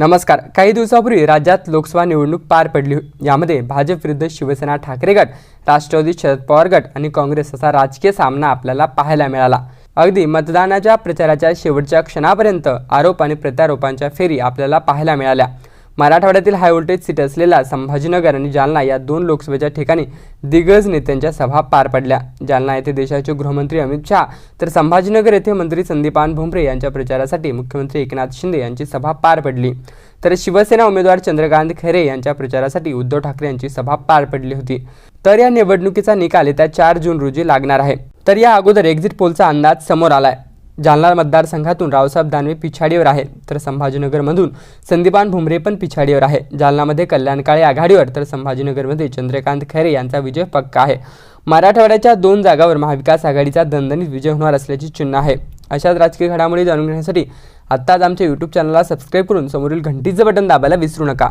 नमस्कार. काही दिवसापूर्वी राज्यात लोकसभा निवडणूक पार पडली. यामध्ये भाजप विरुद्ध शिवसेना ठाकरे गट राष्ट्रवादी शरद पवार गट आणि काँग्रेस असा राजकीय सामना आपल्याला पाहायला मिळाला. अगदी मतदानाच्या प्रचाराच्या शेवटच्या क्षणापर्यंत आरोप आणि प्रत्यारोपांच्या फेरी आपल्याला पाहायला मिळाल्या. मराठवाड्यातील हाय व्होल्टेज सीट असलेल्या संभाजीनगर आणि जालना या दोन लोकसभेच्या ठिकाणी दिग्गज नेत्यांच्या सभा पार पडल्या. जालना येथे देशाचे गृहमंत्री अमित शहा तर संभाजीनगर येथे मंत्री संदीपान भुमरे यांच्या प्रचारासाठी मुख्यमंत्री एकनाथ शिंदे यांची सभा पार पडली. तर शिवसेना उमेदवार चंद्रकांत खैरे यांच्या प्रचारासाठी उद्धव ठाकरे यांची सभा पार पडली होती. तर या निवडणुकीचा निकाल येत्या चार जून रोजी लागणार आहे. तर या अगोदर एक्झिट पोलचा अंदाज समोर आलाय. जालना मतदारसंघातून रावसाहेब दानवे पिछाडीवर आहे तर संभाजीनगरमधून संदीपान भुमरे पण पिछाडीवर आहे. जालनामध्ये कल्याण काळे आघाडीवर तर संभाजीनगरमध्ये चंद्रकांत खैरे यांचा विजय पक्का आहे. मराठवाड्याच्या दोन जागावर महाविकास आघाडीचा दणदणीत विजय होणार असल्याची चिन्ह आहे. अशाच राजकीय घडामोडी जाणून घेण्यासाठी आत्ताच आमच्या यूट्यूब चॅनलला सबस्क्राईब करून समोरील घंटीचं बटन दाबायला विसरू नका.